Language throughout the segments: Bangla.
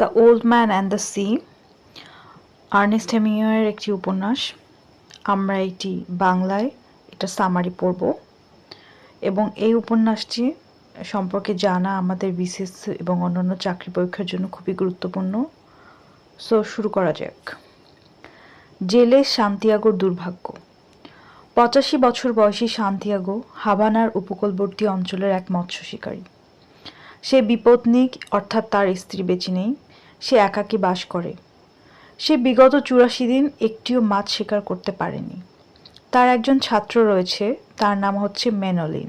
The old man and the sea, Ernest হেমিংওয়ের একটি উপন্যাস, আমরা এটি বাংলায় এটা সামারি পড়ব। এবং এই উপন্যাসটি সম্পর্কে জানা আমাদের বিশেষ এবং অন্যান্য চাকরি পরীক্ষার জন্য খুবই গুরুত্বপূর্ণ। সো শুরু করা যাক। জেলে শান্তিয়াগোর দুর্ভাগ্য। পঁচাশি বছর বয়সী শান্তিয়াগো হাবানার উপকূলবর্তী অঞ্চলের এক মৎস্য শিকারী। সে বিপত্নিক, অর্থাৎ তার স্ত্রী বেঁচে নেই। সে একাকী বাস করে। সে বিগত চুরাশি দিন একটিও মাছ শিকার করতে পারেনি। তার একজন ছাত্র রয়েছে, তার নাম হচ্ছে মেনলিন।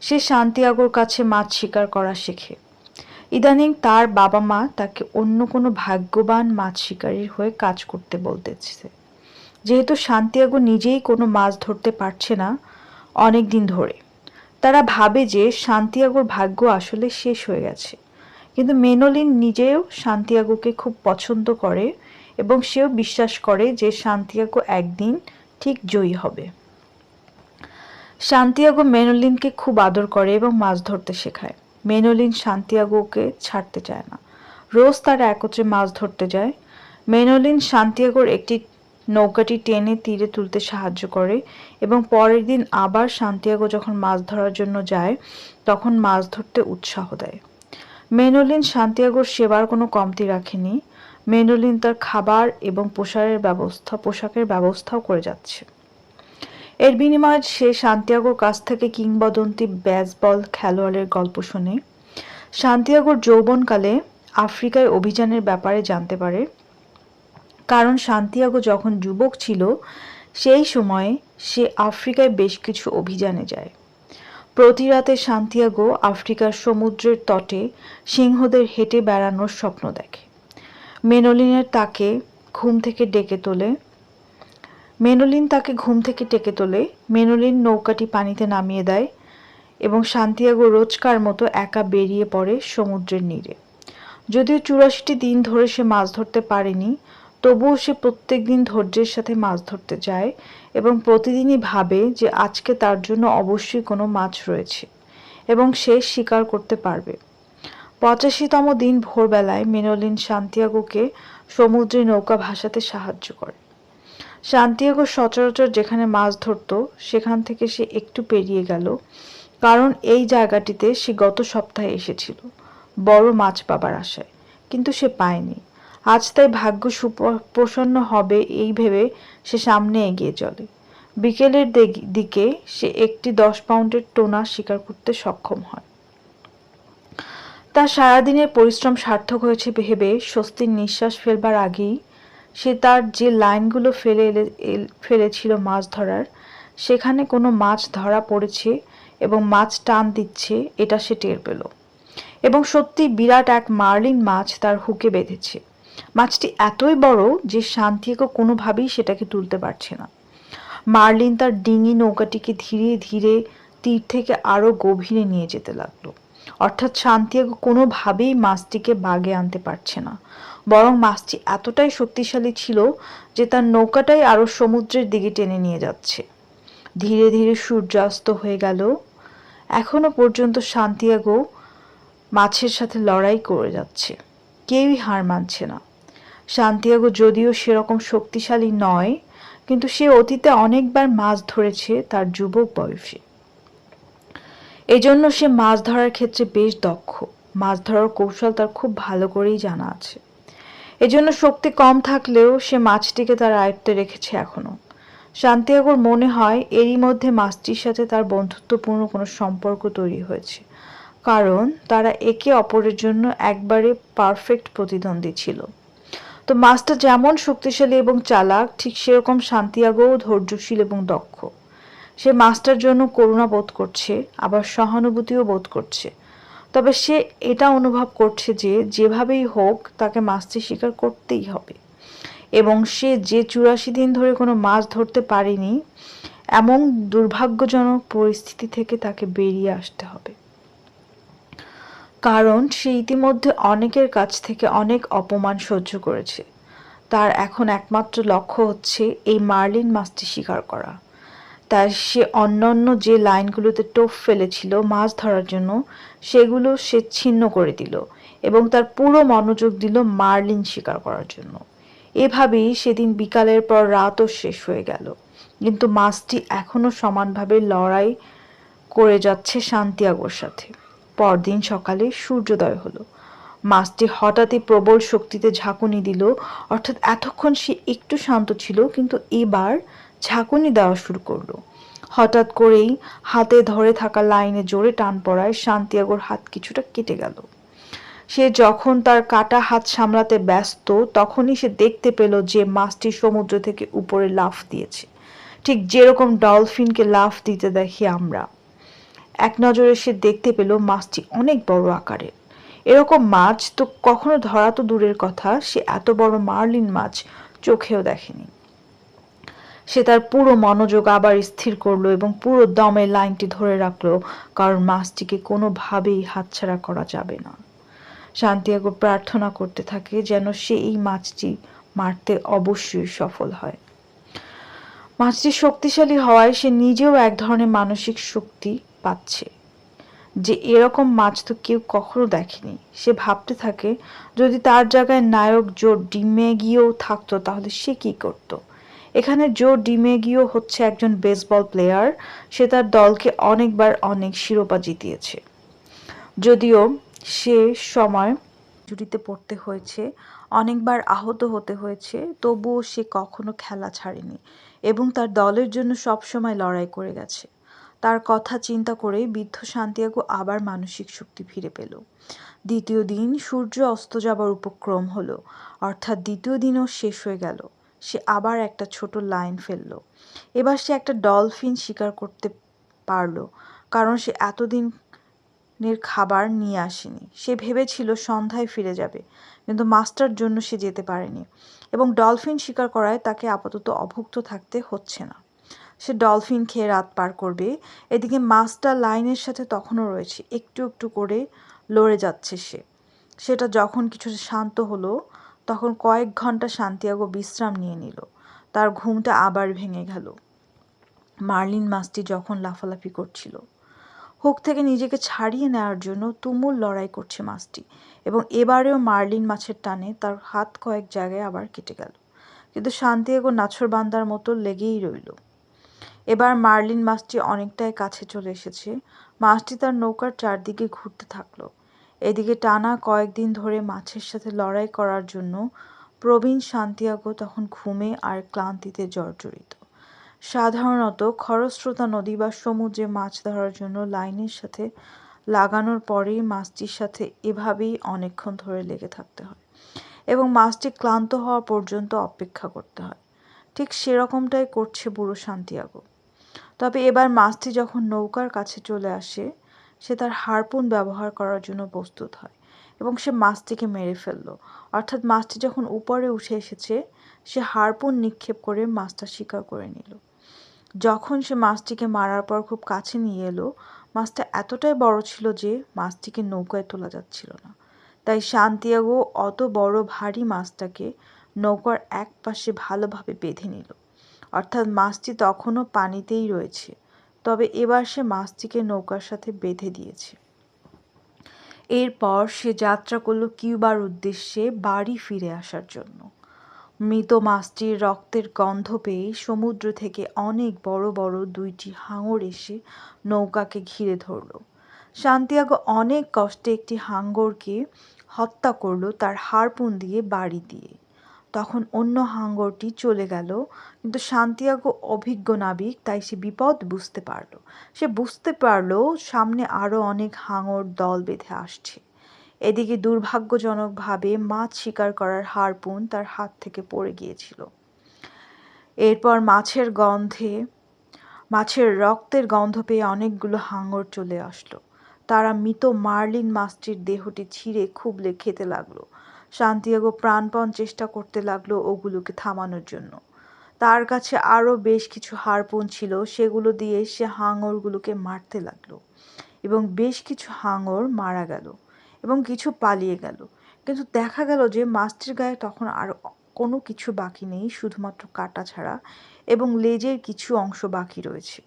সে শান্তিয়াগোর কাছে মাছ শিকার করা শেখে। ইদানিং তার বাবা মা তাকে অন্য কোনো ভাগ্যবান মাছ শিকারীর হয়ে কাজ করতে বলতেছে। যেহেতু শান্তিয়াগো নিজেই কোনো মাছ ধরতে পারছে না, অনেক দিন ধরে। তারা ভাবে যে শান্তিয়াগোর ভাগ্য আসলে শেষ হয়ে গেছে। কিন্তু মেনোলিন নিজেও শান্তিয়াগোকে খুব পছন্দ করে এবং সেও বিশ্বাস করে যে শান্তিয়াগো একদিন ঠিক জয়ী হবে। শান্তিয়াগো মেনোলিনকে খুব আদর করে এবং মাছ ধরতে শেখায়। মেনোলিন শান্তিয়াগোকে ছাড়তে চায় না। রোজ তারা একত্রে মাছ ধরতে যায়। মেনোলিন শান্তিয়াগোর একটি নৌকাটি টেনে তীরে তুলতে সাহায্য করে এবং পরের দিন আবার শান্তিয়াগো যখন মাছ ধরার জন্য যায়, তখন মাছ ধরতে উৎসাহ দেয়। মেনোলিন শান্তিয়াগোর সেবার কোনো কমতি রাখেনি। মেনোলিন তার খাবার এবং পোশাকের ব্যবস্থা, পোশাকের ব্যবস্থাও করে যাচ্ছে। এর বিনিময়ে সে শান্তিয়াগোর কাছ থেকে কিংবদন্তি ব্যাসবল খেলোয়াড়ের গল্প শোনে শান্তিয়াগোর যৌবনকালে আফ্রিকায় অভিযানের ব্যাপারে জানতে পারে। কারণ শান্তিয়াগো যখন যুবক ছিল, সেই সময়ে সে আফ্রিকায় বেশ কিছু অভিযানে যায়। প্রতি রাতে শান্তিয়াগো আফ্রিকার সমুদ্রের তটে সিংহদের হেঁটে বেড়ানোর স্বপ্ন দেখে। মেনোলিনের তাকে ঘুম থেকে ডেকে তোলে। মেনোলিন তাকে ঘুম থেকে ডেকে তোলে। মেনোলিন নৌকাটি পানিতে নামিয়ে দেয় এবং শান্তিয়াগো রোজকার মতো একা বেরিয়ে পড়ে সমুদ্রের নীরে। যদিও চুরাশিটি দিন ধরে সে মাছ ধরতে পারেনি তবুও সে প্রত্যেক দিন ধৈর্যের সাথে মাছ ধরতে যায় এবং প্রতিদিনই ভাবে যে আজকে তার জন্য অবশ্যই কোনো মাছ রয়েছে এবং সে শিকার করতে পারবে। পঁচাশিতম দিন ভোরবেলায় মেনোলিন শান্তিয়াগোকে সমুদ্রে নৌকা ভাসাতে সাহায্য করে। শান্তিয়াগো সচরাচর যেখানে মাছ ধরত, সেখান থেকে সে একটু পেরিয়ে গেল, কারণ এই জায়গাটিতে সে গত সপ্তাহে এসেছিল। বড় মাছ পাবার আশায়, কিন্তু সে পায়নি। আজ তাই ভাগ্য সুপ্রসন্ন হবে এই ভেবে সে সামনে এগিয়ে চলে। বিকেলের দিকে সে একটি দশ পাউন্ডের টোনা শিকার করতে সক্ষম হয়। তার সারাদিনের পরিশ্রম সার্থক হয়েছে ভেবে স্বস্তির নিঃশ্বাস ফেলবার আগেই সে তার যে লাইনগুলো ফেলে ফেলেছিল মাছ ধরার, সেখানে কোনো মাছ ধরা পড়েছে এবং মাছ টান দিচ্ছে এটা সে টের পেল। এবং সত্যি বিরাট এক মার্লিন মাছ তার হুকে বেঁধেছে। মাছটি এতই বড় যে শান্তিকে কোনোভাবেই সেটাকে তুলতে পারছে না। মার্লিন তার ডিঙি নৌকাটিকে ধীরে ধীরে তীর থেকে আরও গভীরে নিয়ে যেতে লাগল। অর্থাৎ শান্তিয়াগো কোনোভাবেই মাছটিকে বাগে আনতে পারছে না। বরং মাছটি এতটাই শক্তিশালী ছিল যে তার নৌকাটাই আরও সমুদ্রের দিকে টেনে নিয়ে যাচ্ছে। ধীরে ধীরে সূর্যাস্ত হয়ে গেল। এখনও পর্যন্ত শান্তিয়াগো মাছের সাথে লড়াই করে যাচ্ছে। কেউই হার মানছে না। শান্তিয়াগো যদিও সেরকম শক্তিশালী নয়, কিন্তু সে অতীতে অনেকবার মাছ ধরেছে তার যুবক বয়সে। এজন্য সে মাছ ধরার ক্ষেত্রে বেশ দক্ষ। মাছ ধরার কৌশল তার খুব ভালো করেই জানা আছে। এজন্য শক্তি কম থাকলেও সে মাছটিকে তার আয়ত্তে রেখেছে এখনও। শান্তিয়াগোর মনে হয় এরই মধ্যে মাছটির সাথে তার বন্ধুত্বপূর্ণ কোনো সম্পর্ক তৈরি হয়েছে, কারণ তারা একে অপরের জন্য একবারে পারফেক্ট প্রতিদ্বন্দ্বী ছিল। তো মাছটা যেমন শক্তিশালী এবং চালাক, ঠিক সেরকম শান্তিয়াগোও ধৈর্যশীল এবং দক্ষ। সে মাছটার জন্য করুণা বোধ করছে, আবার সহানুভূতিও বোধ করছে। তবে সে এটা অনুভব করছে যে, যেভাবেই হোক, তাকে মাছটি শিকার করতেই হবে। এবং সে যে চুরাশি দিন ধরে কোনো মাছ ধরতে পারেনি, এমন দুর্ভাগ্যজনক পরিস্থিতি থেকে তাকে বেরিয়ে আসতে হবে। কারণ সে ইতিমধ্যে অনেকের কাছ থেকে অনেক অপমান সহ্য করেছে। তার এখন একমাত্র লক্ষ্য হচ্ছে এই মার্লিন মাছটি শিকার করা। তাই সে অন্যান্য যে লাইনগুলোতে টোপ ফেলেছিল মাছ ধরার জন্য, সেগুলো সে ছিন্ন করে দিল এবং তার পুরো মনোযোগ দিল মার্লিন শিকার করার জন্য। এভাবেই সেদিন বিকালের পর রাতও শেষ হয়ে গেল। কিন্তু মাছটি এখনও সমানভাবে লড়াই করে যাচ্ছে শান্তিয়াগোর সাথে। পরদিন সকালে সূর্যোদয় হলো। মাছটি হঠাৎই প্রবল শক্তিতে ঝাঁকুনি দিল, অর্থাৎ এতক্ষণ সে একটু শান্ত ছিল, কিন্তু এবার ঝাঁকুনি দেওয়া শুরু করল। হঠাৎ করেই হাতে ধরে থাকা লাইনে জোরে টান পড়ায় শান্তিয়াগোর হাত কিছুটা কেটে গেল। সে যখন তার কাটা হাত সামলাতে ব্যস্ত, তখনই সে দেখতে পেল যে মাছটি সমুদ্র থেকে উপরে লাফ দিয়েছে। ঠিক যেরকম ডলফিনকে লাফ দিতে দেখি আমরা। এক নজরে সে দেখতে পেল মাছটি অনেক বড় আকারের। এরকম মাছ তো কখনো ধরা তো দূরের কথা, সে এত বড় মার্লিন মাছ চোখেও দেখেনি। সে তার পুরো মনোযোগ আবার স্থির করল এবং পুরো দমে লাইনটি ধরে রাখল, কারণ মাছটিকে কোনোভাবেই হাতছাড়া করা যাবে না। শান্তিয়াগো প্রার্থনা করতে থাকে যেন সে এই মাছটি মারতে অবশ্যই সফল হয়। মাছটি শক্তিশালী হওয়ায় সে নিজেও এক ধরনের মানসিক শক্তি পাচ্ছে। যে এরকম মাছ তো কেউ কখনো দেখেনি। সে ভাবতে থাকে, যদি তার জায়গায় নায়ক জো ডিমেগিও থাকতো, তাহলে সে কি করতো? এখানে জো ডিমেগিও হচ্ছে একজন বেসবল প্লেয়ার সে তার দলকে অনেকবার অনেক শিরোপা জিতিয়েছে। যদিও সে সময় জুটিতে পড়তে হয়েছে, অনেকবার আহত হতে হয়েছে, তবুও সে কখনো খেলা ছাড়েনি এবং তার দলের জন্য সবসময় লড়াই করে গেছে। তার কথা চিন্তা করে বৃদ্ধ শান্তিয়াগো আবার মানসিক শক্তি ফিরে পেল। দ্বিতীয় দিন সূর্য অস্ত যাবার উপক্রম হলো, অর্থাৎ দ্বিতীয় দিনও শেষ হয়ে গেল। সে আবার একটা ছোট লাইন ফেলল। এবার সে একটা ডলফিন শিকার করতে পারল, কারণ সে এতদিন এতদিনের খাবার নিয়ে আসেনি। সে ভেবেছিল সন্ধ্যায় ফিরে যাবে, কিন্তু মাস্টার জন্য সে যেতে পারেনি এবং ডলফিন শিকার করায় তাকে আপাতত অভুক্ত থাকতে হচ্ছে না। সে ডলফিন খেয়ে রাত পার করবে। এদিকে মাছটা লাইনের সাথে তখনও রয়েছে। একটু একটু করে লড়ে যাচ্ছে সে। সেটা যখন কিছুটা শান্ত হলো, তখন কয়েক ঘণ্টা শান্তিয়াগো বিশ্রাম নিয়ে নিল। তার ঘুমটা আবার ভেঙে গেল। মার্লিন মাছটি যখন লাফালাফি করছিল। হুক থেকে নিজেকে ছাড়িয়ে নেওয়ার জন্য তুমুল লড়াই করছে মাছটি এবং এবারেও মার্লিন মাছের টানে তার হাত কয়েক জায়গায় আবার কেটে গেল। কিন্তু শান্তিয়াগো নাছর বান্দার মতো লেগেই রইল। এবার মার্লিন মাছটি অনেকটাই কাছে চলে এসেছে। মাছটি তার নৌকার চারদিকে ঘুরতে থাকল। এদিকে টানা কয়েকদিন ধরে মাছের সাথে লড়াই করার জন্য প্রবীণ শান্তিয়াগো তখন ঘুমে আর ক্লান্তিতে জর্জরিত। সাধারণত খরস্রোতা নদী বা সমুদ্রে মাছ ধরার জন্য লাইনের সাথে লাগানোর পরেই মাছটির সাথে এভাবেই অনেকক্ষণ ধরে লেগে থাকতে হয় এবং মাছটি ক্লান্ত হওয়া পর্যন্ত অপেক্ষা করতে হয়। ঠিক সেরকমটাই করছে বুড়ো শান্তিয়াগো তবে এবার মাছটি যখন নৌকার কাছে চলে আসে, সে তার হারপুন ব্যবহার করার জন্য প্রস্তুত হয় এবং সে মাছটিকে মেরে ফেলল। অর্থাৎ মাছটি যখন উপরে উঠে এসেছে, সে হারপুন নিক্ষেপ করে মাছটা শিকার করে নিল। যখন সে মাছটিকে মারার পর খুব কাছে নিয়ে এলো, মাছটা এতটাই বড় ছিল যে মাছটিকে নৌকায় তোলা যাচ্ছিল না। তাই শান্তিয়াগো অত বড় ভারী মাছটাকে নৌকার এক পাশে ভালোভাবে বেঁধে নিল। অর্থাৎ মাছটি তখনও পানিতেই রয়েছে, তবে এবার সে মাছটিকে নৌকার সাথে বেঁধে দিয়েছে। এরপর সে যাত্রা করল কিউবার উদ্দেশ্যে বাড়ি ফিরে আসার জন্য। মৃত মাছটির রক্তের গন্ধ পেয়ে সমুদ্র থেকে অনেক বড় বড় দুইটি হাঙর এসে নৌকাকে ঘিরে ধরল। শান্তিয়াগো অনেক কষ্টে একটি হাঙ্গরকে হত্যা করল তার হারপুন দিয়ে বাড়ি দিয়ে। তখন অন্য হাঙ্গরটি চলে গেল। কিন্তু শান্তিয়াগো অভিজ্ঞ নাবিক, তাই সে বিপদ বুঝতে পারল। সে বুঝতে পারল সামনে আরও অনেক হাঙর দল বেঁধে আসছে। এদিকে দুর্ভাগ্যজনকভাবে মাছ শিকার করার হারপুন তার হাত থেকে পড়ে গিয়েছিল। এরপর মাছের গন্ধে, মাছের রক্তের গন্ধ পেয়ে অনেকগুলো হাঙর চলে আসলো। তারা মৃত মার্লিন মাছটির দেহটি ছিঁড়ে খুবলে খেতে লাগল। শান্তিয়াগো প্রাণপণ চেষ্টা করতে লাগল ওগুলোকে থামানোর জন্য। তার কাছে আরও বেশ কিছু হারপুন ছিল, সেগুলো দিয়ে সে হাঙরগুলোকে মারতে লাগল এবং বেশ কিছু হাঙর মারা গেল এবং কিছু পালিয়ে গেল। কিন্তু দেখা গেল যে মাছটির গায়ে তখন আরও কোনো কিছু বাকি নেই, শুধুমাত্র কাটা ছাড়া এবং লেজের কিছু অংশ বাকি রয়েছে।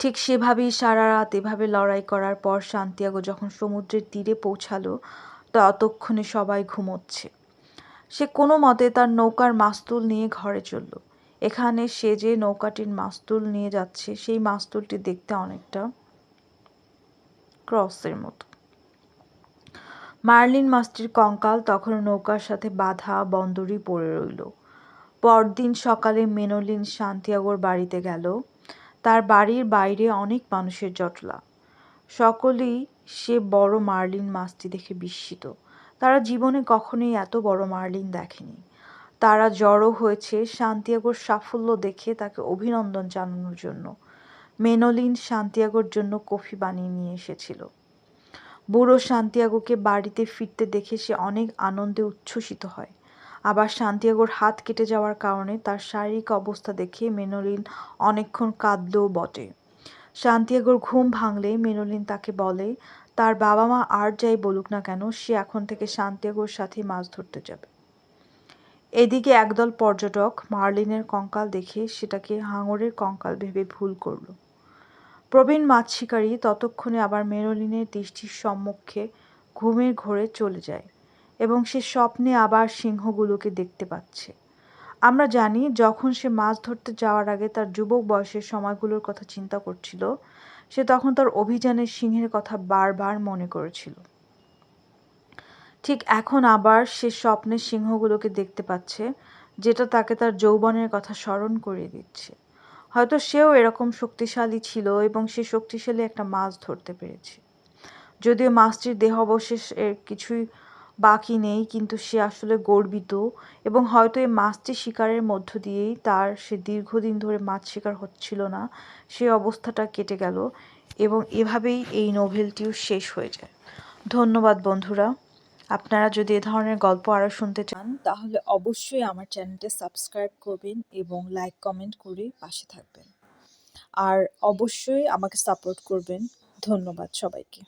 ঠিক সেভাবেই সারা রাত এভাবে লড়াই করার পর শান্তিয়াগো যখন সমুদ্রের তীরে পৌঁছালো ততক্ষণে সবাই ঘুমোচ্ছে। সে কোনো মতে তার নৌকার মাস্তুল নিয়ে ঘরে চলল। এখানে সে যে নৌকাটির মাস্তুল নিয়ে যাচ্ছে, সেই মাস্তুলটি দেখতে অনেকটা ক্রসের মতো। মার্লিন মাছটির কঙ্কাল তখন নৌকার সাথে বাঁধা বন্দরই পড়ে রইল। পরদিন সকালে মেনোলিন শান্তিয়াগোর বাড়িতে গেল। তার বাড়ির বাইরে অনেক মানুষের জটলা। সকলেই সে বড় মার্লিন মাছটি দেখে বিস্মিত। তারা জীবনে কখনোই এত বড় মার্লিন দেখেনি। তারা জড়ো হয়েছে শান্তিয়াগোর সাফল্য দেখে তাকে অভিনন্দন জানানোর জন্য। মেনোলিন শান্তিয়াগোর জন্য কফি বানিয়ে নিয়ে এসেছিল। বুড়ো শান্তিয়াগোকে বাড়িতে ফিরতে দেখে সে অনেক আনন্দে উচ্ছ্বসিত হয়। আবার শান্তিয়াগোর হাত কেটে যাওয়ার কারণে তার শারীরিক অবস্থা দেখে মেনোলিন অনেকক্ষণ কাঁদলেও বটে। শান্তিয়াগোর ঘুম ভাঙলে মেনোলিন তাকে বলে তার বাবা মা আর যাই বলুক না কেন, সে এখন থেকে শান্তিয়াগোর সাথে মাছ ধরতে যাবে। এদিকে একদল পর্যটক মার্লিনের কঙ্কাল দেখে সেটাকে হাঙরের কঙ্কাল ভেবে ভুল করল। প্রবীণ মাছ শিকারী ততক্ষণে আবার মেরোলিনের দৃষ্টির সম্মুখে ঘুমের ঘোরে চলে যায় এবং সে স্বপ্নে আবার সিংহগুলোকে দেখতে পাচ্ছে। আমরা জানি যখন সে মাছ ধরতে যাওয়ার আগে তার যুবক বয়সের সময়গুলোর কথা চিন্তা করছিল সে তখন তার অভিযানের সিংহের কথা বারবার মনে করেছিল। ঠিক এখন আবার সে স্বপ্নে সিংহগুলোকে দেখতে পাচ্ছে, যেটা তাকে তার যৌবনের কথা স্মরণ করিয়ে দিচ্ছে। হয়তো সেও এরকম শক্তিশালী ছিল এবং সে শক্তিশালী একটা মাছ ধরতে পেরেছে। যদিও মাছটির দেহাবশেষ এর কিছুই বাকি নেই, কিন্তু সে আসলে গর্বিত এবং হয়তো এই মাছটি শিকারের মধ্য দিয়েই তার সে দীর্ঘদিন ধরে মাছ শিকার হচ্ছিল না, সে অবস্থাটা কেটে গেল এবং এভাবেই এই নোভেলটিও শেষ হয়ে যায়। ধন্যবাদ বন্ধুরা। আপনারা যদি এ ধরনের গল্প আরও শুনতে চান, তাহলে অবশ্যই আমার চ্যানেলটা সাবস্ক্রাইব করবেন এবং লাইক, কমেন্ট করে পাশে থাকবেন। আর অবশ্যই আমাকে সাপোর্ট করবেন। ধন্যবাদ সবাইকে।